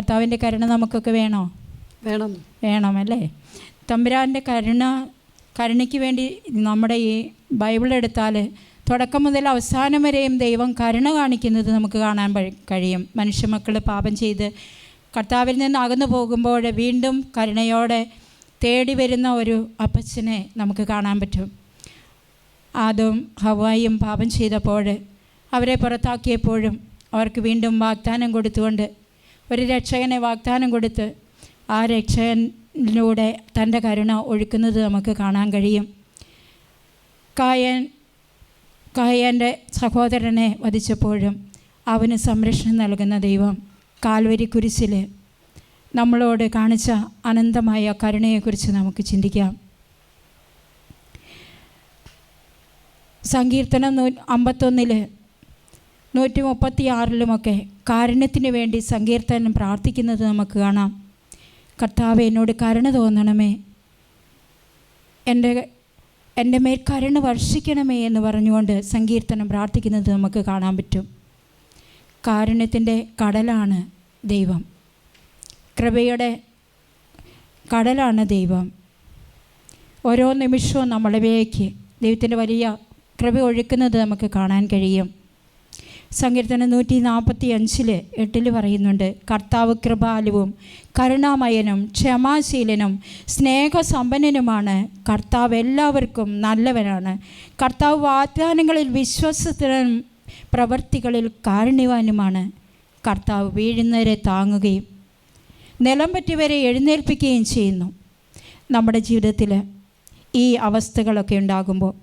കർത്താവിന്റെ കരുണ നമുക്കൊക്കെ വേണോ? വേണം. വേണം അല്ലേ തമ്പുരാന്റെ കരുണ കരുണയ്ക്ക് വേണ്ടി നമ്മുടെ ഈ ബൈബിൾ എടുത്താൽ തുടക്കം മുതൽ അവസാനം വരെയും ദൈവം കരുണ കാണിക്കുന്നത് നമുക്ക് കാണാൻ കഴിയും. മനുഷ്യമക്കൾ പാപം ചെയ്ത് കർത്താവിൽ നിന്ന് അകന്നു പോകുമ്പോൾ വീണ്ടും കരുണയോടെ തേടി വരുന്ന ഒരു അപ്പച്ചനെ നമുക്ക് കാണാൻ പറ്റും. ആദവും ഹവായും പാപം ചെയ്തപ്പോൾ അവരെ പുറത്താക്കിയപ്പോഴും അവർക്ക് വീണ്ടും വാഗ്ദാനം കൊടുത്തുകൊണ്ട് ഒരു രക്ഷകനെ വാഗ്ദാനം കൊടുത്ത് ആ രക്ഷകനിലൂടെ തന്റെ കരുണ ഒഴുക്കുന്നത് നമുക്ക് കാണാൻ കഴിയും. കായൻ കായന്റെ സഹോദരനെ വധിച്ചപ്പോഴും അവന് സംരക്ഷണം നൽകുന്ന ദൈവം കാൽവരി കുരിശിൽ നമ്മളോട് കാണിച്ച അനന്തമായ കരുണയെക്കുറിച്ച് നമുക്ക് ചിന്തിക്കാം. സങ്കീർത്തനം നൂ അമ്പത്തൊന്നിൽ നൂറ്റി മുപ്പത്തി ആറിലുമൊക്കെ കാരുണ്യത്തിന് വേണ്ടി സങ്കീർത്തനം പ്രാർത്ഥിക്കുന്നത് നമുക്ക് കാണാം. കർത്താവ് എന്നോട് കരുണ തോന്നണമേ. എന്റെ എന്റെ മേൽ കരുണ വർഷിക്കണമേ എന്ന് പറഞ്ഞുകൊണ്ട് സങ്കീർത്തനം പ്രാർത്ഥിക്കുന്നത് നമുക്ക് കാണാൻ പറ്റും. കാരുണ്യത്തിന്റെ കടലാണ് ദൈവം. കൃപയുടെ കടലാണ് ദൈവം. ഓരോ നിമിഷവും നമ്മളിലേക്ക് ദൈവത്തിന്റെ വലിയ കൃപ ഒഴുക്കുന്നത് നമുക്ക് കാണാൻ കഴിയും. സങ്കീർത്തനം നൂറ്റി നാൽപ്പത്തി അഞ്ചിൽ എട്ടിൽ പറയുന്നുണ്ട് കർത്താവ് കൃപാലുവും കരുണാമയനും ക്ഷമാശീലനും സ്നേഹസമ്പന്നനുമാണ്. കർത്താവ് എല്ലാവർക്കും നല്ലവനാണ്. കർത്താവ് വാഗ്ദാനങ്ങളിൽ വിശ്വസത്തിനും പ്രവൃത്തികളിൽ കാരുണ്യവാനുമാണ്. കർത്താവ് വീഴുന്നവരെ താങ്ങുകയും നിലം പറ്റിയവരെ എഴുന്നേൽപ്പിക്കുകയും ചെയ്യുന്നു. നമ്മുടെ ജീവിതത്തിൽ ഈ അവസ്ഥകളൊക്കെ ഉണ്ടാകുമ്പോൾ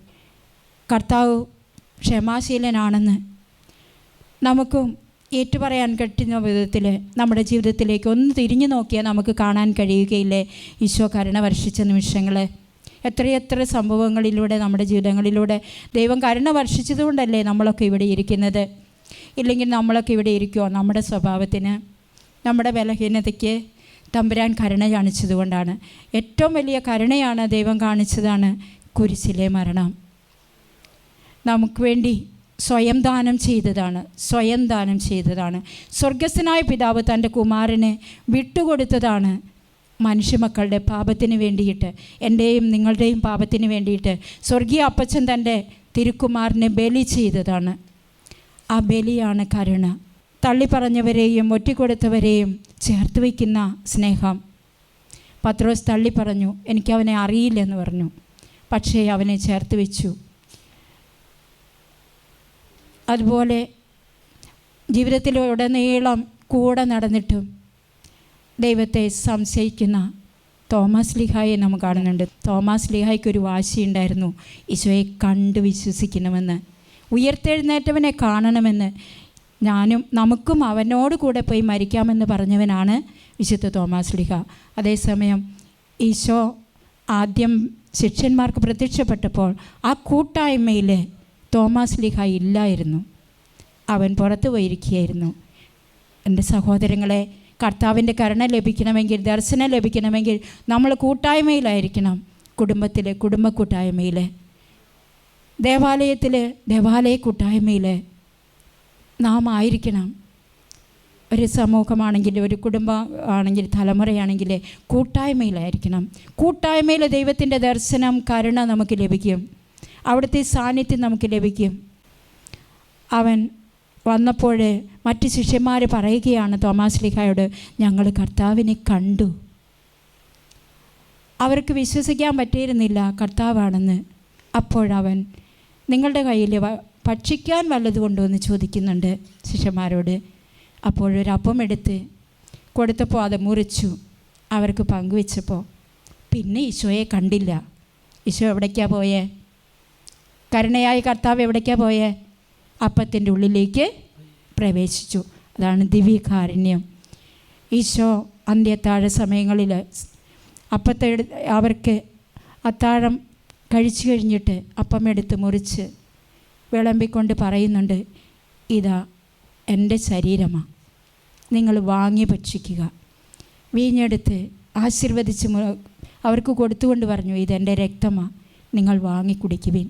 കർത്താവ് ക്ഷമാശീലനാണെന്ന് നമുക്കും ഏറ്റുപറയാൻ കഴിയുന്ന വിധത്തിൽ നമ്മുടെ ജീവിതത്തിലേക്ക് ഒന്ന് തിരിഞ്ഞു നോക്കിയാൽ നമുക്ക് കാണാൻ കഴിയുകയില്ലേ? ഈശോ കരുണ വർഷിച്ച നിമിഷങ്ങൾ എത്രയെത്ര സംഭവങ്ങളിലൂടെ നമ്മുടെ ജീവിതങ്ങളിലൂടെ ദൈവം കരുണ വർഷിച്ചതുകൊണ്ടല്ലേ നമ്മളൊക്കെ ഇവിടെ ഇരിക്കുന്നത്? ഇല്ലെങ്കിൽ നമ്മളൊക്കെ ഇവിടെ ഇരിക്കുമോ നമ്മുടെ സ്വഭാവത്തിന് നമ്മുടെ ബലഹീനതയ്ക്ക് തമ്പുരാൻ കരുണ കാണിച്ചതുകൊണ്ടാണ്. ഏറ്റവും വലിയ കരുണയാണ് ദൈവം കാണിച്ചതാണ് കുരിശിലെ മരണം. നമുക്ക് വേണ്ടി സ്വയം ദാനം ചെയ്തതാണ് സ്വയം ദാനം ചെയ്തതാണ്. സ്വർഗസ്ഥനായ പിതാവ് തന്റെ കുമാരനെ വിട്ടുകൊടുത്തതാണ് മനുഷ്യമക്കളുടെ പാപത്തിന് വേണ്ടിയിട്ട് എന്റെയും നിങ്ങളുടെയും പാപത്തിന് വേണ്ടിയിട്ട്. സ്വർഗീയ അപ്പച്ചൻ തന്റെ തിരുക്കുമാരനെ ബലി ചെയ്തതാണ്. ആ ബലിയാണ് കരുണ. തള്ളിപ്പറഞ്ഞവരെയും ഒറ്റിക്കൊടുത്തവരെയും ചേർത്ത് വയ്ക്കുന്ന സ്നേഹം. പത്രോസ് തള്ളി പറഞ്ഞു എനിക്ക് അവനെ അറിയില്ലെന്ന് പറഞ്ഞു. പക്ഷേ അവനെ ചേർത്ത് വെച്ചു. അതുപോലെ ജീവിതത്തിലുടനീളം കൂടെ നടന്നിട്ടും ദൈവത്തെ സംശയിക്കുന്ന തോമസ് ലിഹായെ നമ്മൾ കാണുന്നുണ്ട്. തോമസ് ലിഹായ്ക്ക് ഒരു വാശിയുണ്ടായിരുന്നു. ഈശോയെ കണ്ട് വിശ്വസിക്കണമെന്ന്. ഉയർത്തെഴുന്നേറ്റവനെ കാണണമെന്ന്. ഞാനും നമുക്കും അവനോട് കൂടെ പോയി മരിക്കാമെന്ന് പറഞ്ഞവനാണ് വിശുദ്ധ തോമാസ് ലിഹ. അതേസമയം ഈശോ ആദ്യം ശിഷ്യന്മാർക്ക് പ്രത്യക്ഷപ്പെട്ടപ്പോൾ ആ കൂട്ടായ്മയിൽ തോമാസ് ലിഹ ഇല്ലായിരുന്നു. അവൻ പുറത്തു പോയിരിക്കുകയായിരുന്നു. എന്റെ സഹോദരങ്ങളെ കർത്താവിന്റെ കരുണ ലഭിക്കണമെങ്കിൽ ദർശനം ലഭിക്കണമെങ്കിൽ നമ്മൾ കൂട്ടായ്മയിലായിരിക്കണം. കുടുംബത്തിലെ കുടുംബ കൂട്ടായ്മയിൽ ദേവാലയത്തിൽ ദേവാലയ കൂട്ടായ്മയിൽ നാം ആയിരിക്കണം. ഒരു സമൂഹമാണെങ്കിൽ ഒരു കുടുംബം ആണെങ്കിൽ തലമുറയാണെങ്കിൽ കൂട്ടായ്മയിലായിരിക്കണം. കൂട്ടായ്മയിൽ ദൈവത്തിന്റെ ദർശനം കരുണ നമുക്ക് ലഭിക്കും. അവിടുത്തെ സാന്നിധ്യം നമുക്ക് ലഭിക്കും. അവൻ വന്നപ്പോൾ മറ്റ് ശിഷ്യന്മാർ പറയുകയാണ് തോമാസ് ലിഖായോട് ഞങ്ങൾ കർത്താവിനെ കണ്ടു. അവർക്ക് വിശ്വസിക്കാൻ പറ്റിയിരുന്നില്ല കർത്താവാണെന്ന്. അപ്പോഴവൻ നിങ്ങളുടെ കയ്യിൽ ഭക്ഷിക്കാൻ വല്ലത് കൊണ്ടുവന്ന് ചോദിക്കുന്നുണ്ട് ശിഷ്യന്മാരോട്. അപ്പോഴൊരപ്പം എടുത്ത് കൊടുത്തപ്പോൾ അത് മുറിച്ചു. അവർക്ക് പങ്കുവെച്ചപ്പോൾ പിന്നെ ഈശോയെ കണ്ടില്ല. ഈശോ എവിടേക്കാണ് പോയേ? കരുണയായ കർത്താവ് എവിടേക്കാണ് പോയേ? അപ്പത്തിന്റെ ഉള്ളിലേക്ക് പ്രവേശിച്ചു. അതാണ് ദിവ്യകാരുണ്യം. ഈശോ അന്ത്യത്താഴ സമയങ്ങളിൽ അപ്പത്തെ അവർക്ക് അത്താഴം കഴിച്ചു കഴിഞ്ഞിട്ട് അപ്പം എടുത്ത് മുറിച്ച് വിളമ്പിക്കൊണ്ട് പറയുന്നുണ്ട് ഇതാ എന്റെ ശരീരമാണ് നിങ്ങൾ വാങ്ങി ഭക്ഷിക്കുക. വീഞ്ഞെടുത്ത് ആശീർവദിച്ച് അവർക്ക് കൊടുത്തുകൊണ്ട് പറഞ്ഞു ഇതെന്റെ രക്തമാണ് നിങ്ങൾ വാങ്ങി കുടിക്കുവിൻ.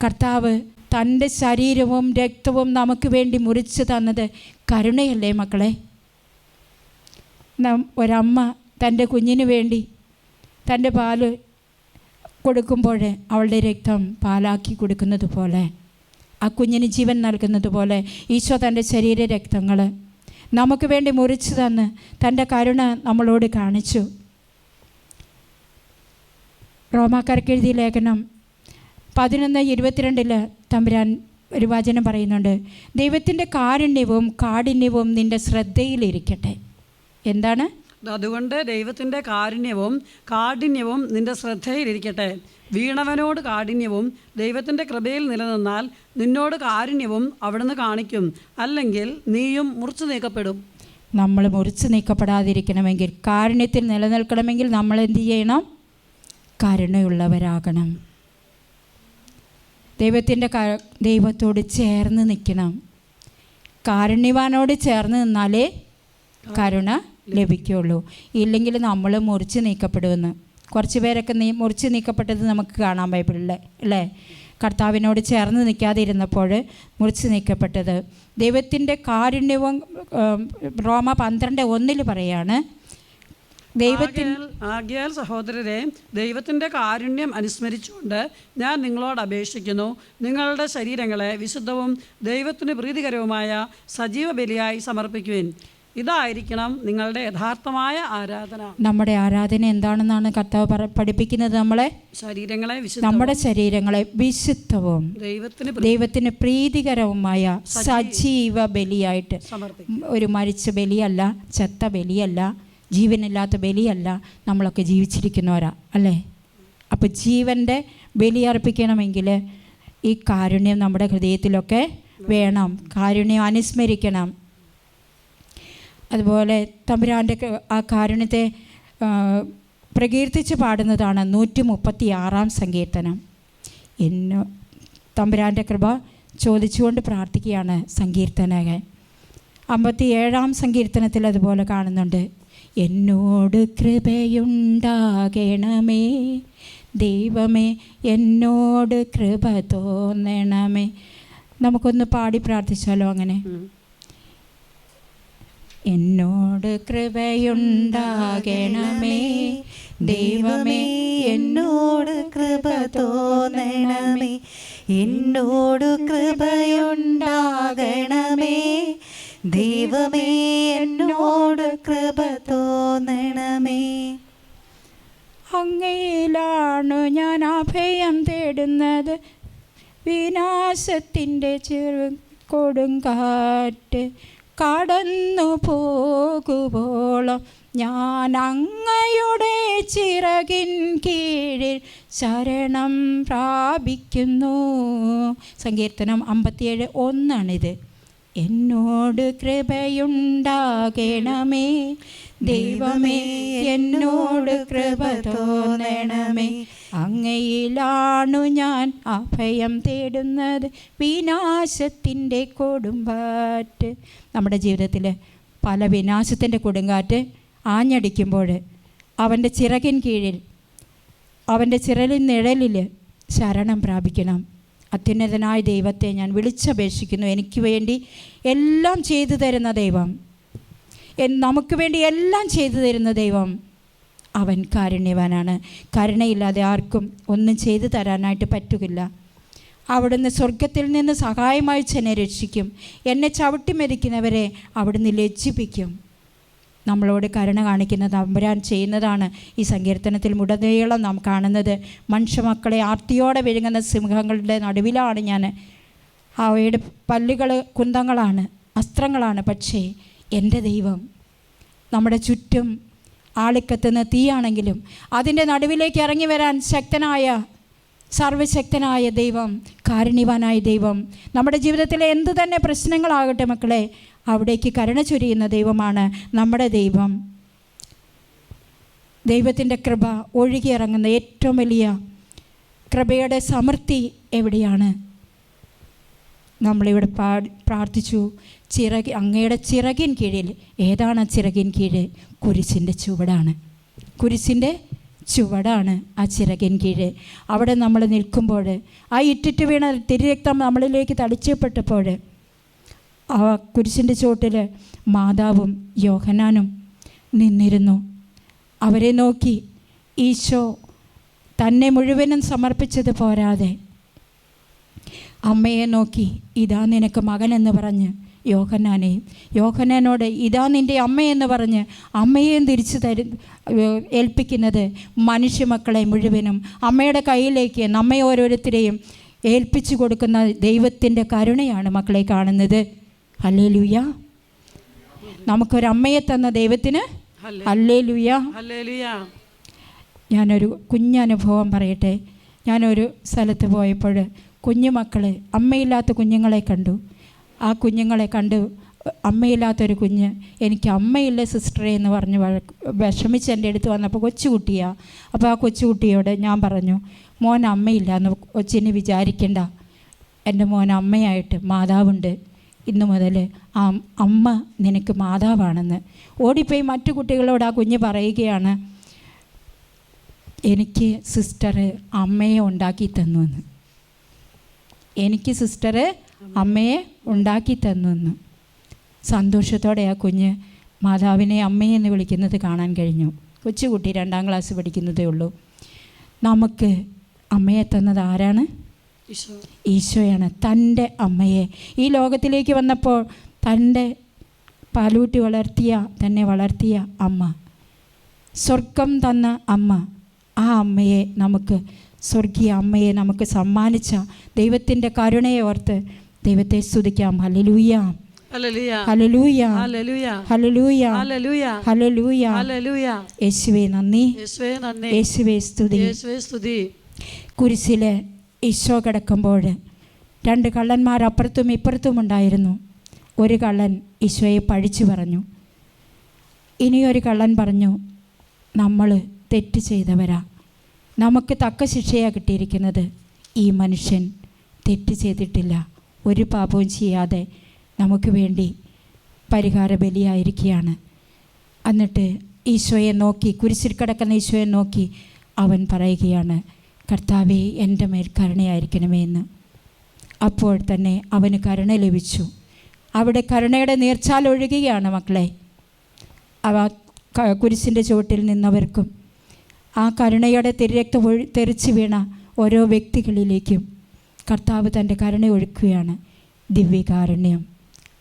കർത്താവ് തന്റെ ശരീരവും രക്തവും നമുക്ക് വേണ്ടി മുറിച്ചു തന്നത് കരുണയല്ലേ മക്കളെ? ഒരമ്മ തന്റെ കുഞ്ഞിന് വേണ്ടി തന്റെ പാൽ കൊടുക്കുമ്പോൾ അവളുടെ രക്തം പാലാക്കി കൊടുക്കുന്നത് പോലെ ആ കുഞ്ഞിന് ജീവൻ നൽകുന്നത് പോലെ ഈശോ തന്റെ ശരീര രക്തങ്ങൾ നമുക്ക് വേണ്ടി മുറിച്ചു തന്ന് തന്റെ കരുണ നമ്മളോട് കാണിച്ചു. റോമാക്കാർക്ക് എഴുതിയ ലേഖനം പതിനൊന്ന് ഇരുപത്തിരണ്ടിൽ തമ്പുരാൻ ഒരു വചനം പറയുന്നുണ്ട്. ദൈവത്തിന്റെ കാരുണ്യവും കാഠിന്യവും നിന്റെ ശ്രദ്ധയിലിരിക്കട്ടെ. എന്താണ്? അതുകൊണ്ട് ദൈവത്തിന്റെ കാരുണ്യവും കാഠിന്യവും നിന്റെ ശ്രദ്ധയിലിരിക്കട്ടെ. വീണവനോട് കാഠിന്യവും ദൈവത്തിന്റെ കൃപയിൽ നിലനിന്നാൽ നിന്നോട് കാരുണ്യവും അവിടുന്ന് കാണിക്കും. അല്ലെങ്കിൽ നീയും മുറിച്ചു നീക്കപ്പെടും. നമ്മൾ മുറിച്ച് നീക്കപ്പെടാതിരിക്കണമെങ്കിൽ കാരുണ്യത്തിൽ നിലനിൽക്കണമെങ്കിൽ നമ്മൾ എന്ത് ചെയ്യണം? കരുണയുള്ളവരാകണം. ദൈവത്തിന്റെ ദൈവത്തോട് ചേർന്ന് നിൽക്കണം. കാരുണ്യവാനോട് ചേർന്ന് നിന്നാലേ കരുണ ലഭിക്കുള്ളൂ ഇല്ലെങ്കിൽ നമ്മൾ മുറിച്ച് നീക്കപ്പെടുമെന്ന്. കുറച്ച് പേരൊക്കെ നീ മുറിച്ച് നീക്കപ്പെട്ടത് നമുക്ക് കാണാൻ ബൈബിളിൽ അല്ലേ? കർത്താവിനോട് ചേർന്ന് നിൽക്കാതിരുന്നപ്പോൾ മുറിച്ച് നീക്കപ്പെട്ടത്. ദൈവത്തിന്റെ കാരുണ്യവും റോമ പന്ത്രണ്ട് ഒന്നിൽ പറയാണ് ദൈവത്തിൻ ആകയാൽ- ആകയാൽ സഹോദരരെ ദൈവത്തിന്റെ കാരുണ്യം അനുസ്മരിച്ചുകൊണ്ട് ഞാൻ നിങ്ങളോട് അപേക്ഷിക്കുന്നു. നിങ്ങളുടെ ശരീരങ്ങളെ വിശുദ്ധവും ദൈവത്തിന് പ്രീതികരവുമായ സജീവ ബലിയായി സമർപ്പിക്കുവിൻ. ഇതായിരിക്കണം നിങ്ങളുടെ യഥാർത്ഥമായ ആരാധന. നമ്മുടെ ആരാധന എന്താണെന്നാണ് കർത്താവ് പഠിപ്പിക്കുന്നത് നമ്മളെ? ശരീരങ്ങളെ നമ്മുടെ ശരീരങ്ങളെ വിശുദ്ധവും ദൈവത്തിന് ദൈവത്തിന് പ്രീതികരവുമായ സജീവ ബലിയായിട്ട്. ഒരു മരിച്ച ബലിയല്ല ചത്ത ബലിയല്ല ജീവനില്ലാത്ത ബലിയല്ല നമ്മളൊക്കെ ജീവിച്ചിരിക്കുന്നവരാ അല്ലേ? അപ്പോൾ ജീവന്റെ ബലി അർപ്പിക്കണമെങ്കിൽ ഈ കാരുണ്യം നമ്മുടെ ഹൃദയത്തിലൊക്കെ വേണം കാരുണ്യം അനുസ്മരിക്കണം. അതുപോലെ തമ്പുരാന്റെ ആ കാരുണ്യത്തെ പ്രകീർത്തിച്ച് പാടുന്നതാണ് നൂറ്റി മുപ്പത്തി ആറാം സങ്കീർത്തനം. എന്നോ തമ്പുരാന്റെ കൃപ ചോദിച്ചുകൊണ്ട് പ്രാർത്ഥിക്കുകയാണ് സങ്കീർത്തനകൻ. അമ്പത്തി ഏഴാം സങ്കീർത്തനത്തിൽ അതുപോലെ കാണുന്നുണ്ട്. എന്നോട് കൃപയുണ്ടാകണമേ. ദൈവമേ എന്നോട് കൃപ തോന്നണമേ. നമുക്കൊന്ന് പാടി പ്രാർത്ഥിച്ചാലോ അങ്ങനെ? എന്നോട് കൃപയുണ്ടാകണമേ. ദൈവമേ എന്നോട് കൃപ തോന്നണമേ. എന്നോട് കൃപയുണ്ടാകണമേ. ദൈവമേ എന്നോട് കൃപ തോന്നണമേ. അങ്ങയിലാണു ഞാൻ അഭയം തേടുന്നത്. വിനാശത്തിന്റെ ചെറു കൊടുങ്കാറ്റ് കടന്നു പോകുവോളം ഞാൻ അങ്ങയുടെ ചിറകിൻ കീഴിൽ ശരണം പ്രാപിക്കുന്നു. സങ്കീർത്തനം അമ്പത്തിയേഴ് ഒന്നാണിത്. എന്നോട് കൃപയുണ്ടാകണമേ. ദൈവമേ എന്നോട് കൃപ തോന്നണമേ. അങ്ങയിലാണു ഞാൻ അഭയം തേടുന്നത്. വിനാശത്തിന്റെ കൊടുമ്പാറ്റ് നമ്മുടെ ജീവിതത്തിൽ പല വിനാശത്തിന്റെ കൊടുങ്കാറ്റ് ആഞ്ഞടിക്കുമ്പോൾ അവന്റെ ചിറകിൻ കീഴിൽ അവന്റെ ചിറലിൻ നിഴലിൽ ശരണം പ്രാപിക്കണം. അത്യുന്നതനായ ദൈവത്തെ ഞാൻ വിളിച്ചപേക്ഷിക്കുന്നു. എനിക്ക് വേണ്ടി എല്ലാം ചെയ്തു തരുന്ന ദൈവം. നമുക്ക് വേണ്ടി എല്ലാം ചെയ്തു തരുന്ന ദൈവം അവൻ കാരുണ്യവാനാണ്. കരുണയില്ലാതെ ആർക്കും ഒന്നും ചെയ്തു തരാനായിട്ട് പറ്റുകയില്ല അവിടുന്ന് സ്വർഗത്തിൽ നിന്ന് സഹായമായി എന്നെ രക്ഷിക്കും. എന്നെ ചവിട്ടി മരിക്കുന്നവരെ അവിടുന്ന് ലജ്ജിപ്പിക്കും. നമ്മളോട് കരുണ കാണിക്കുന്ന തമ്പുരാൻ ചെയ്യുന്നതാണ് ഈ സങ്കീർത്തനത്തിൽ മുടനീളം നാം കാണുന്നത്. മനുഷ്യമക്കളെ ആർത്തിയോടെ വിഴുങ്ങുന്ന സിംഹങ്ങളുടെ നടുവിലാണ് ഞാൻ. അവയുടെ പല്ലുകൾ കുന്തങ്ങളാണ് അസ്ത്രങ്ങളാണ്. പക്ഷേ എന്റെ ദൈവം നമ്മുടെ ചുറ്റും ആളിക്കത്തുന്ന തീയാണെങ്കിലും അതിന്റെ നടുവിലേക്ക് ഇറങ്ങി വരാൻ ശക്തനായ സർവശക്തനായ ദൈവം കാരുണ്യവാനായ ദൈവം നമ്മുടെ ജീവിതത്തിലെ എന്ത് തന്നെ പ്രശ്നങ്ങളാകട്ടെ മക്കളെ അവിടേക്ക് കരുണ ചൊരിയുന്ന ദൈവമാണ് നമ്മുടെ ദൈവം. ദൈവത്തിന്റെ കൃപ ഒഴുകിയിറങ്ങുന്ന ഏറ്റവും വലിയ കൃപയുടെ സമൃദ്ധി എവിടെയാണ്? നമ്മളിവിടെ പാ പ്രാർത്ഥിച്ചു. ചിറകി അങ്ങയുടെ ചിറകിൻ കീഴിൽ ഏതാണ് ചിറകിൻ കീഴ് കുരിശിന്റെ ചുവടാണ്. കുരിശിന്റെ ചുവടാണ് ആ ചിറകിൻ കീഴ്. അവിടെ നമ്മൾ നിൽക്കുമ്പോൾ ആ ഇറ്റിറ്റ് വീണ തിരുരക്തം നമ്മളിലേക്ക് തടിച്ചപ്പെട്ടപ്പോൾ ആ കുരിശിന്റെ ചോട്ടിൽ മാതാവും യോഹനാനും നിന്നിരുന്നു. അവരെ നോക്കി ഈശോ തന്നെ മുഴുവനും സമർപ്പിച്ചത് പോരാതെ. അമ്മയെ നോക്കി ഇതാ നിനക്ക് മകൻ എന്ന് പറഞ്ഞ് യോഹന്നാനെയും യോഹനാനോട് ഇതാ നിന്റെ അമ്മയെന്ന് പറഞ്ഞ് അമ്മയെയും തിരിച്ചു തരു ഏൽപ്പിക്കുന്നത് മനുഷ്യമക്കളെ മുഴുവനും. അമ്മയുടെ കയ്യിലേക്ക് നമ്മെ ഓരോരുത്തരെയും ഏൽപ്പിച്ചു കൊടുക്കുന്ന ദൈവത്തിന്റെ കരുണയാണ് മക്കളെ കാണുന്നത്. അല്ലേ ലുയ്യ നമുക്കൊരമ്മയെ തന്ന ദൈവത്തിന് അല്ലേ ലുയ്യ ഞാനൊരു കുഞ്ഞനുഭവം പറയട്ടെ. ഞാനൊരു സ്ഥലത്ത് പോയപ്പോൾ കുഞ്ഞുമക്കൾ അമ്മയില്ലാത്ത കുഞ്ഞുങ്ങളെ കണ്ടു. ആ കുഞ്ഞുങ്ങളെ കണ്ട് അമ്മയില്ലാത്തൊരു കുഞ്ഞ് എനിക്ക് അമ്മയില്ല സിസ്റ്ററെ എന്ന് പറഞ്ഞ് വിഷമിച്ച് എന്റെ അടുത്ത് വന്നപ്പോൾ കൊച്ചുകുട്ടിയാണ് അപ്പോൾ ആ കൊച്ചുകുട്ടിയോട് ഞാൻ പറഞ്ഞു മോൻ അമ്മയില്ല എന്ന് കൊച്ചിന് വിചാരിക്കണ്ട. എന്റെ മോൻ അമ്മയായിട്ട് മാതാവുണ്ട്. ഇന്നു മുതൽ ആ അമ്മ നിനക്ക് മാതാവാണെന്ന്. ഓടിപ്പോയി മറ്റു കുട്ടികളോട് ആ കുഞ്ഞ് പറയുകയാണ് എനിക്ക് സിസ്റ്റർ അമ്മയെ ഉണ്ടാക്കി തന്നു എന്ന്. എനിക്ക് സിസ്റ്റർ അമ്മയെ ഉണ്ടാക്കി തന്നെന്ന്. സന്തോഷത്തോടെ ആ കുഞ്ഞ് മാതാവിനെ അമ്മയെന്ന് വിളിക്കുന്നത് കാണാൻ കഴിഞ്ഞു. കൊച്ചുകുട്ടി രണ്ടാം ക്ലാസ് പഠിക്കുന്നതേ ഉള്ളൂ. നമുക്ക് അമ്മയെ തന്നത് ആരാണ്? ഈശോയാണ്. തന്റെ അമ്മയെ. ഈ ലോകത്തിലേക്ക് വന്നപ്പോൾ തന്റെ പാലൂട്ടി വളർത്തിയ തന്നെ വളർത്തിയ അമ്മ സ്വർഗം തന്ന അമ്മ ആ അമ്മയെ നമുക്ക് സ്വർഗീയ അമ്മയെ നമുക്ക് സമ്മാനിച്ച ദൈവത്തിന്റെ കരുണയെ ഓർത്ത് ദൈവത്തെ സ്തുതിക്കാം. ഹലലൂയ യേശുവേ നന്ദി. യേശുവേ സ്തുതി. സ്തുതി. കുരിശിൽ ഈശോ കിടക്കുമ്പോൾ രണ്ട് കള്ളന്മാർ അപ്പുറത്തും ഇപ്പുറത്തും ഉണ്ടായിരുന്നു. ഒരു കള്ളൻ ഈശോയെ പഴിച്ചു പറഞ്ഞു. ഇനിയൊരു കള്ളൻ പറഞ്ഞു നമ്മൾ തെറ്റ് ചെയ്തവരാ. നമുക്ക് തക്ക ശിക്ഷയാണ് കിട്ടിയിരിക്കുന്നത്. ഈ മനുഷ്യൻ തെറ്റ് ചെയ്തിട്ടില്ല. ഒരു പാപവും ചെയ്യാതെ നമുക്ക് വേണ്ടി പരിഹാര ബലിയായിരിക്കുകയാണ് എന്നിട്ട് ഈശോയെ നോക്കി കുരിശിൽ കിടക്കുന്ന ഈശോയെ നോക്കി അവൻ പറയുകയാണ് കർത്താവെ എന്റെ മേൽ കരുണയായിരിക്കണമേ എന്ന്. അപ്പോൾ തന്നെ അവന് കരുണ ലഭിച്ചു. അവിടെ കരുണയുടെ നീർച്ചാൽ ഒഴുകുകയാണ് മക്കളെ. അവ കുരിശിന്റെ ചുവട്ടിൽ നിന്നവർക്കും ആ കരുണയുടെ തിരക്ത തെറിച്ച് വീണ ഓരോ വ്യക്തികളിലേക്കും കർത്താവ് തന്റെ കരുണ ഒഴുക്കുകയാണ്. ദിവ്യകാരുണ്യം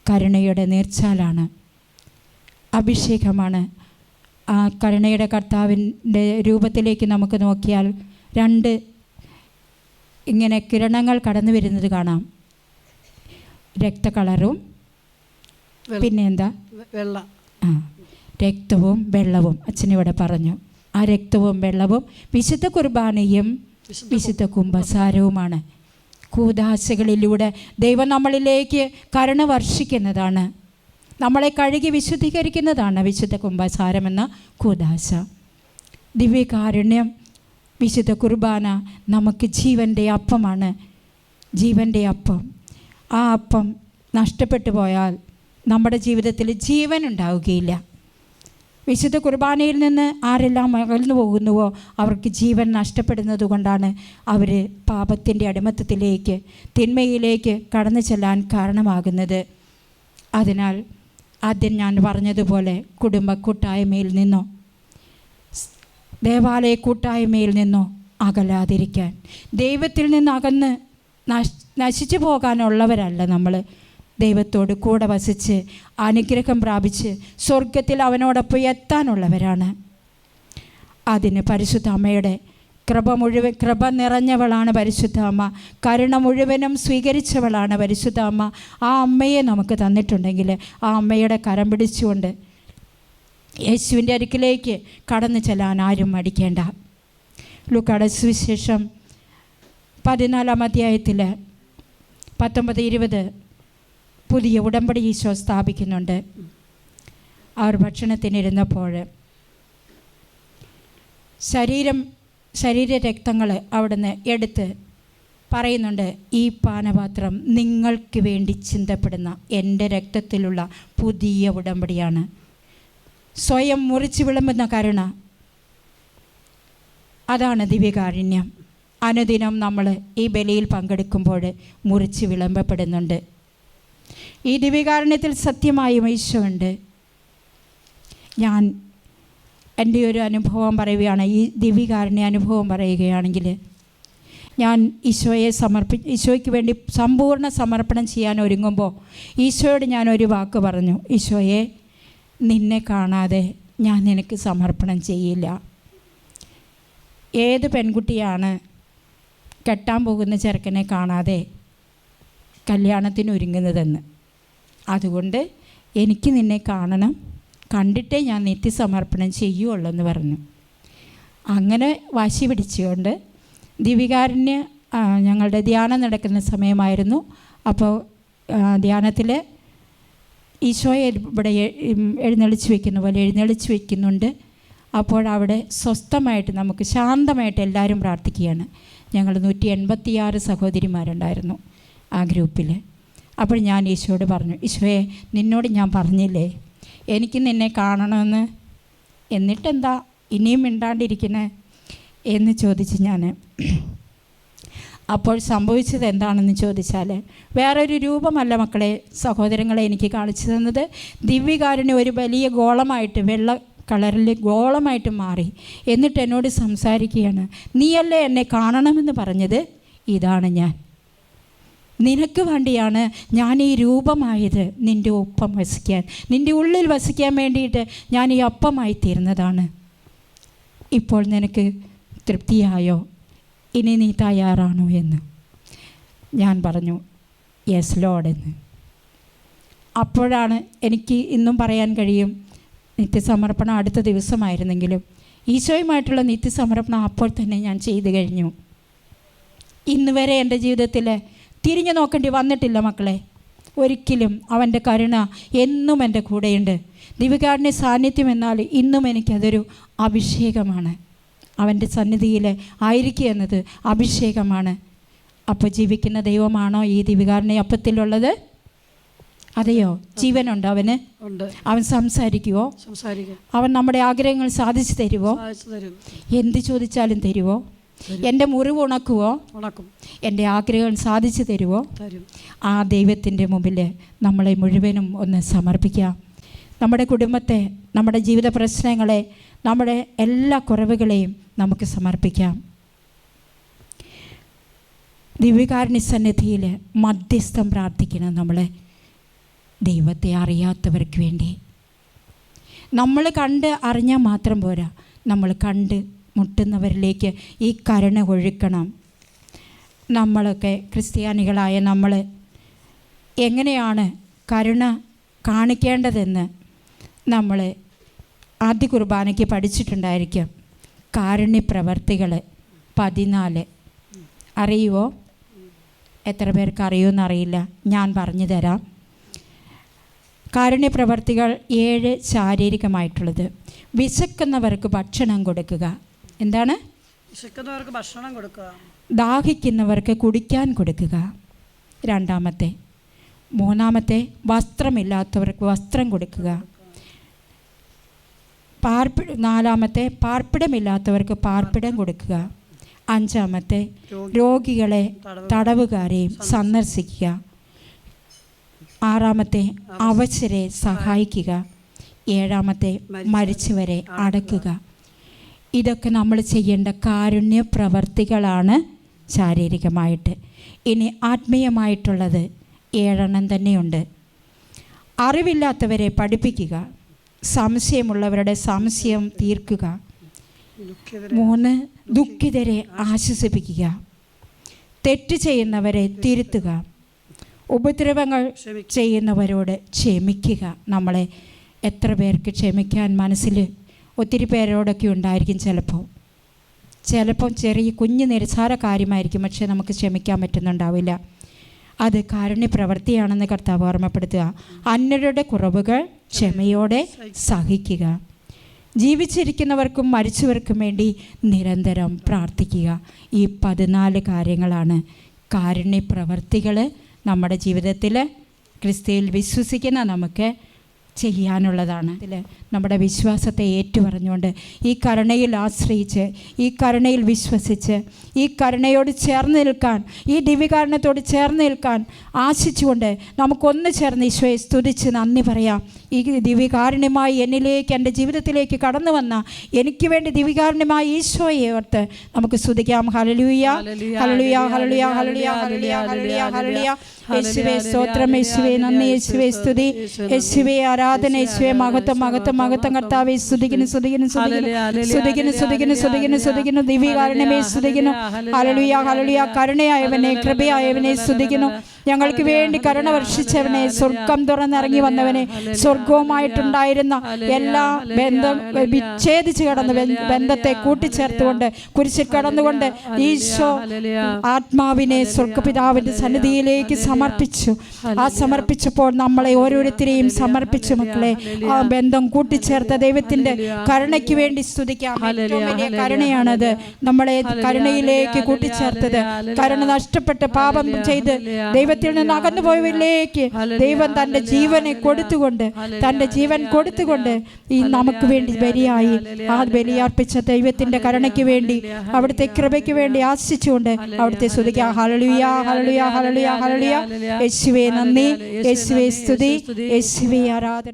കരുണയുടെ നേർച്ചാലാണ്. അഭിഷേകമാണ്. ആ കരുണയുടെ കർത്താവിന്റെ രൂപത്തിലേക്ക് നമുക്ക് നോക്കിയാൽ രണ്ട് ഇങ്ങനെ കിരണങ്ങൾ കടന്നു വരുന്നത് കാണാം. രക്തകളറും പിന്നെ എന്താ വെള്ള. ആ രക്തവും വെള്ളവും അച്ഛനിവിടെ പറഞ്ഞു. ആ രക്തവും വെള്ളവും വിശുദ്ധ കുർബാനയും വിശുദ്ധ കുംഭസാരവുമാണ്. കൂതാശകളിലൂടെ ദൈവം നമ്മളിലേക്ക് കരുണ വർഷിക്കുന്നതാണ്. നമ്മളെ കഴുകി വിശുദ്ധീകരിക്കുന്നതാണ് വിശുദ്ധ കുംഭസാരം എന്ന കൂതാശ ദിവ്യകാരുണ്യം വിശുദ്ധ കുർബാന നമുക്ക് ജീവന്റെ അപ്പമാണ്. ജീവന്റെ അപ്പം. ആ അപ്പം നഷ്ടപ്പെട്ടു പോയാൽ നമ്മുടെ ജീവിതത്തിൽ ജീവൻ ഉണ്ടാവുകയില്ല. വിശുദ്ധ കുർബാനയിൽ നിന്ന് ആരെല്ലാം അകന്നു പോകുന്നുവോ അവർക്ക് ജീവൻ നഷ്ടപ്പെടുന്നത് കൊണ്ടാണ് അവർ പാപത്തിന്റെ അടിമത്തത്തിലേക്ക് തിന്മയിലേക്ക് കടന്നു ചെല്ലാൻ കാരണമാകുന്നത്. അതിനാൽ ആദ്യം ഞാൻ പറഞ്ഞതുപോലെ കുടുംബ കൂട്ടായ്മയിൽ നിന്നോ ദേവാലയ കൂട്ടായ്മയിൽ നിന്നോ അകലാതിരിക്കാൻ. ദൈവത്തിൽ നിന്ന് അകന്ന് നശ് നശിച്ചു പോകാനുള്ളവരല്ല നമ്മൾ. ദൈവത്തോട് കൂടെ വസിച്ച് അനുഗ്രഹം പ്രാപിച്ച് സ്വർഗത്തിൽ അവനോടൊപ്പം എത്താനുള്ളവരാണ്. അതിന് പരിശുദ്ധ അമ്മയുടെ കൃപ മുഴുവൻ കൃപ നിറഞ്ഞവളാണ് പരിശുദ്ധ അമ്മ. കരുണ മുഴുവനും സ്വീകരിച്ചവളാണ് പരിശുദ്ധ അമ്മ. ആ അമ്മയെ നമുക്ക് തന്നിട്ടുണ്ടെങ്കിൽ ആ അമ്മയുടെ കരം പിടിച്ചുകൊണ്ട് യേശുവിന്റെ അരുക്കിലേക്ക് കടന്നു ചെല്ലാൻ ആരും മടിക്കേണ്ട. ലുക്കാട് സുവിശേഷം പതിനാലാം അധ്യായത്തിൽ പത്തൊമ്പത് ഇരുപത് പുതിയ ഉടമ്പടി ഈശോ സ്ഥാപിക്കുന്നുണ്ട്. അവർ ഭക്ഷണത്തിനിരുന്നപ്പോൾ ശരീരം ശരീര രക്തങ്ങൾ അവിടുന്ന് എടുത്ത് പറയുന്നുണ്ട് ഈ പാനപാത്രം നിങ്ങൾക്ക് വേണ്ടി ചിന്തപ്പെടുന്ന എന്റെ രക്തത്തിലുള്ള പുതിയ ഉടമ്പടിയാണ്. സ്വയം മുറിച്ച് വിളമ്പുന്ന കരുണ. അതാണ് ദിവ്യകാരുണ്യം. അനുദിനം നമ്മൾ ഈ ബലിയിൽ പങ്കെടുക്കുമ്പോൾ മുറിച്ച് വിളമ്പപ്പെടുന്നുണ്ട്. ഈ ദിവ്യകാരുണ്യത്തിൽ സത്യമായും ഈശോയുണ്ട്. ഞാൻ എന്റെ ഒരു അനുഭവം പറയുകയാണ് ഈ ദിവ്യകാരുണ്യ അനുഭവം പറയുകയാണെങ്കിൽ ഞാൻ ഈശോയെ സമർപ്പി ഈശോയ്ക്ക് വേണ്ടി സമ്പൂർണ സമർപ്പണം ചെയ്യാൻ ഒരുങ്ങുമ്പോൾ ഈശോയോട് ഞാൻ ഒരു വാക്ക് പറഞ്ഞു ഈശോയെ നിന്നെ കാണാതെ ഞാൻ നിനക്ക് സമർപ്പണം ചെയ്യില്ല. ഏത് പെൺകുട്ടിയാണ് കെട്ടാൻ പോകുന്ന ചെറുക്കനെ കാണാതെ കല്യാണത്തിന് ഒരുങ്ങുന്നതെന്ന്? അതുകൊണ്ട് എനിക്ക് നിന്നെ കാണണം. കണ്ടിട്ടേ ഞാൻ നിത്യസമർപ്പണം ചെയ്യുള്ളൂ എന്ന് പറഞ്ഞു. അങ്ങനെ വാശി പിടിച്ചുകൊണ്ട് ദിവികാരന് ഞങ്ങളുടെ ധ്യാനം നടക്കുന്ന സമയമായിരുന്നു. അപ്പോൾ ധ്യാനത്തിൽ ഈശോയെ ഇവിടെ എഴുന്നള്ളിച്ച് വെക്കുന്ന പോലെ എഴുന്നള്ളിച്ച് വെക്കുന്നുണ്ട്. അപ്പോൾ അവിടെ സ്വസ്ഥമായിട്ട് നമുക്ക് ശാന്തമായിട്ട് എല്ലാവരും പ്രാർത്ഥിക്കുകയാണ്. ഞങ്ങൾ നൂറ്റി എൺപത്തിയാറ് സഹോദരിമാരുണ്ടായിരുന്നു ആ ഗ്രൂപ്പിൽ അപ്പോൾ ഞാൻ ഈശോയോട് പറഞ്ഞു ഈശോയെ നിന്നോട് ഞാൻ പറഞ്ഞില്ലേ എനിക്ക് നിന്നെ കാണണമെന്ന്? എന്നിട്ടെന്താ ഇനിയും മിണ്ടാണ്ടിരിക്കണേ? എന്ന് ചോദിച്ച് ഞാൻ. അപ്പോൾ സംഭവിച്ചത് എന്താണെന്ന് ചോദിച്ചാൽ വേറൊരു രൂപമല്ല മക്കളെ സഹോദരങ്ങളെ എനിക്ക് കാണിച്ചു തന്നത്. ദിവ്യകാരുണ്യ ഒരു വലിയ ഗോളമായിട്ട് വെള്ള കളറിൽ ഗോളമായിട്ട് മാറി. എന്നിട്ട് എന്നോട് സംസാരിക്കുകയാണ് നീയല്ലേ എന്നെ കാണണമെന്ന് പറഞ്ഞത്? ഇതാണ് ഞാൻ. നിനക്ക് വേണ്ടിയാണ് ഞാൻ ഈ രൂപമായത് നിന്റെ ഒപ്പം വസിക്കാൻ. നിന്റെ ഉള്ളിൽ വസിക്കാൻ വേണ്ടിയിട്ട് ഞാൻ ഈ അപ്പമായി തീർന്നതാണ്. ഇപ്പോൾ നിനക്ക് തൃപ്തിയായോ? ഇനി നീ തയ്യാറാണോ എന്ന് ഞാൻ പറഞ്ഞു യെസ് ലോഡെന്ന് അപ്പോഴാണ് എനിക്ക് ഇന്നും പറയാൻ കഴിയും നിത്യസമർപ്പണം അടുത്ത ദിവസമായിരുന്നെങ്കിലും ഈശോയുമായിട്ടുള്ള നിത്യസമർപ്പണം അപ്പോൾ തന്നെ ഞാൻ ചെയ്തു കഴിഞ്ഞു. ഇന്നുവരെ എന്റെ ജീവിതത്തിൽ തിരിഞ്ഞു നോക്കേണ്ടി വന്നിട്ടില്ല മക്കളെ. ഒരിക്കലും അവന്റെ കരുണ എന്നും എന്റെ കൂടെയുണ്ട്. ദിവികാടിന്റെ സാന്നിധ്യം എന്നാൽ ഇന്നും എനിക്കതൊരു അഭിഷേകമാണ്. അവന്റെ സന്നിധിയിൽ ആയിരിക്കുക എന്നത് അഭിഷേകമാണ്. അപ്പോൾ ജീവിക്കുന്ന ദൈവമാണോ ഈ ദിവികാരനെ അപ്പത്തിലുള്ളത്? അതെയോ? ജീവനുണ്ട് അവന്? അവൻ സംസാരിക്കുവോ? സംസാരിക്കുക അവൻ നമ്മുടെ ആഗ്രഹങ്ങൾ സാധിച്ചു തരുവോ? തരും. എന്ത് ചോദിച്ചാലും തരുവോ? എന്റെ മുറിവ് ഉണക്കുവോ? ഉണക്കും. എന്റെ ആഗ്രഹം സാധിച്ചു തരുവോ? തരും. ആ ദൈവത്തിന്റെ മുമ്പിൽ നമ്മളെ മുഴുവനും ഒന്ന് സമർപ്പിക്കാം. നമ്മുടെ കുടുംബത്തെ നമ്മുടെ ജീവിത പ്രശ്നങ്ങളെ നമ്മുടെ എല്ലാ കുറവുകളെയും നമുക്ക് സമർപ്പിക്കാം. ദിവ്യകാരുണ്യ സന്നിധിയിൽ മധ്യസ്ഥം പ്രാർത്ഥിക്കണം നമ്മൾ ദൈവത്തെ അറിയാത്തവർക്ക് വേണ്ടി. നമ്മൾ കണ്ട് അറിഞ്ഞാൽ മാത്രം പോരാ. നമ്മൾ കണ്ട് മുട്ടുന്നവരിലേക്ക് ഈ കരുണ ഒഴുക്കണം. നമ്മളൊക്കെ ക്രിസ്ത്യാനികളായ നമ്മൾ എങ്ങനെയാണ് കരുണ കാണിക്കേണ്ടതെന്ന് നമ്മൾ ആദ്യ കുർബാനയ്ക്ക് പഠിച്ചിട്ടുണ്ടായിരിക്കും. കാരുണ്യ പ്രവർത്തികൾ പതിനാല്. അറിയുമോ എത്ര പേർക്ക് അറിയുമെന്നറിയില്ല ഞാൻ പറഞ്ഞു തരാം. കാരുണ്യ പ്രവർത്തികൾ ഏഴ് ശാരീരികമായിട്ടുള്ളത്. വിശക്കുന്നവർക്ക് ഭക്ഷണം കൊടുക്കുക. എന്താണ്? വിശക്കുന്നവർക്ക് ഭക്ഷണം കൊടുക്കുക. ദാഹിക്കുന്നവർക്ക് കുടിക്കാൻ കൊടുക്കുക. രണ്ടാമത്തെ. മൂന്നാമത്തെ വസ്ത്രമില്ലാത്തവർക്ക് വസ്ത്രം കൊടുക്കുക. പാർപ്പി നാലാമത്തെ പാർപ്പിടമില്ലാത്തവർക്ക് പാർപ്പിടം കൊടുക്കുക. അഞ്ചാമത്തെ രോഗികളെ തടവുകാരെയും സന്ദർശിക്കുക. ആറാമത്തെ അവശരെ സഹായിക്കുക. ഏഴാമത്തെ മരിച്ചവരെ അടക്കുക. ഇതൊക്കെ നമ്മൾ ചെയ്യേണ്ട കാരുണ്യ പ്രവർത്തികളാണ് ശാരീരികമായിട്ട്. ഇനി ആത്മീയമായിട്ടുള്ളത് ഏഴെണ്ണം തന്നെയുണ്ട്. അറിവില്ലാത്തവരെ പഠിപ്പിക്കുക സംശയമുള്ളവരുടെ സംശയം തീർക്കുക. മൂന്ന് ദുഃഖിതരെ ആശ്വസിപ്പിക്കുക. തെറ്റ് ചെയ്യുന്നവരെ തിരുത്തുക. ഉപദ്രവങ്ങൾ ചെയ്യുന്നവരോട് ക്ഷമിക്കുക. നമ്മളെ എത്ര പേർക്ക് ക്ഷമിക്കാൻ മനസ്സിൽ ഒത്തിരി പേരോടൊക്കെ ഉണ്ടായിരിക്കും ചിലപ്പോൾ. ചിലപ്പം ചെറിയ കുഞ്ഞു നിരസാര കാര്യമായിരിക്കും പക്ഷേ നമുക്ക് ക്ഷമിക്കാൻ പറ്റുന്നുണ്ടാവില്ല. അത് കാരുണ്യ പ്രവൃത്തിയാണെന്ന് കർത്താവ് ഓർമ്മപ്പെടുത്തുക. അന്നരുടെ കുറവുകൾ ക്ഷമയോടെ സഹിക്കുക. ജീവിച്ചിരിക്കുന്നവർക്കും മരിച്ചവർക്കും വേണ്ടി നിരന്തരം പ്രാർത്ഥിക്കുക. ഈ പതിനാല് കാര്യങ്ങളാണ് കാരുണ്യ പ്രവർത്തികൾ നമ്മുടെ ജീവിതത്തിൽ ക്രിസ്തുവിൽ വിശ്വസിക്കുന്ന നമുക്ക് ചെയ്യാനുള്ളതാണ്. നമ്മുടെ വിശ്വാസത്തെ ഏറ്റുപറഞ്ഞുകൊണ്ട് ഈ കരുണയിൽ ആശ്രയിച്ച് ഈ കരുണയിൽ വിശ്വസിച്ച് ഈ കരുണയോട് ചേർന്ന് നിൽക്കാൻ ഈ ദിവ്യകാരണത്തോട് ചേർന്ന് നിൽക്കാൻ ആശിച്ചുകൊണ്ട് നമുക്കൊന്ന് ചേർന്ന് ഈശോയെ സ്തുതിച്ച് നന്ദി പറയാം. ഈ ദിവ്യകാരുണ്യമായി എന്നിലേക്ക് എന്റെ ജീവിതത്തിലേക്ക് കടന്നു വന്ന എനിക്ക് വേണ്ടി ദിവ്യകാരുണ്യമായി ഈശോയെ ഓർത്ത് നമുക്ക് സ്തുതിക്കാം. ഹലലുയ ഹലലുയ ഹലലുയ ഹലലുയ ഹലലുയ ഹലലുയ ഹലലുയ യേശുവേ സ്തോത്രം. യേശുവേ നന്ദി. യേശുവേ സ്തുതി. യേശുവേ ആരാധന. യേശുവേ മഹത്വം മഹത്വം മഹത്വം കർത്താവേ സ്തുതിക്കുന്നു സ്തുതിക്കുന്നു സ്തുതിക്കുന്നു സ്തുതിക്കുന്നു സ്തുതിക്കുന്നു സ്തുതിക്കുന്നു ദിവ്യകാരണമേ സ്തുതിക്കുന്നു ഹലലുയ ഹലലുയ കരുണയായവനെ കൃപയായവനെ സ്തുതിക്കുന്നു. ഞങ്ങൾക്ക് വേണ്ടി കരുണ വർഷിച്ചവനെ സ്വർഗം തുറന്നിറങ്ങി വന്നവനെ സ്വർഗവുമായിട്ടുണ്ടായിരുന്ന എല്ലാ ബന്ധം വിച്ഛേദിച്ച് കടന്ന് ബന്ധ- ബന്ധത്തെ കൂട്ടിച്ചേർത്തുകൊണ്ട് കുരിശിൽ കടന്നുകൊണ്ട് ഈശോ ആത്മാവിനെ സ്വർഗപിതാവിന്റെ സന്നിധിയിലേക്ക് സമർപ്പിച്ചു. ആ സമർപ്പിച്ചപ്പോൾ നമ്മളെ ഓരോരുത്തരെയും സമർപ്പിച്ചു മക്കളെ. ആ ബന്ധം കൂട്ടിച്ചേർത്ത ദൈവത്തിന്റെ കരുണയ്ക്ക് വേണ്ടി സ്തുതിക്കാം. ഏറ്റവും വലിയ കരുണയാണത്. നമ്മളെ കരുണയിലേക്ക് കൂട്ടിച്ചേർത്തത്. കരുണ നഷ്ടപ്പെട്ട് പാപം ചെയ്ത് ദൈവത്തിൽ നിന്ന് അകന്നു പോയവരിലേക്ക് ദൈവം തന്റെ ജീവനെ കൊടുത്തുകൊണ്ട് തന്റെ ജീവൻ കൊടുത്തുകൊണ്ട് ഈ നമുക്ക് വേണ്ടി ബലിയായി ആ ബലിയർപ്പിച്ച ദൈവത്തിന്റെ കരുണയ്ക്ക് വേണ്ടി അവിടുത്തെ കൃപയ്ക്ക് വേണ്ടി ആശിച്ചുകൊണ്ട് അവിടുത്തെ സ്തുതിക്കാം. ഹലളിയ ഹലളിയ ഹലളിയ ഹലളിയ യേശുവേ നന്ദി. യേശുവേ സ്തുതി. യേശുവേ ആരാധന.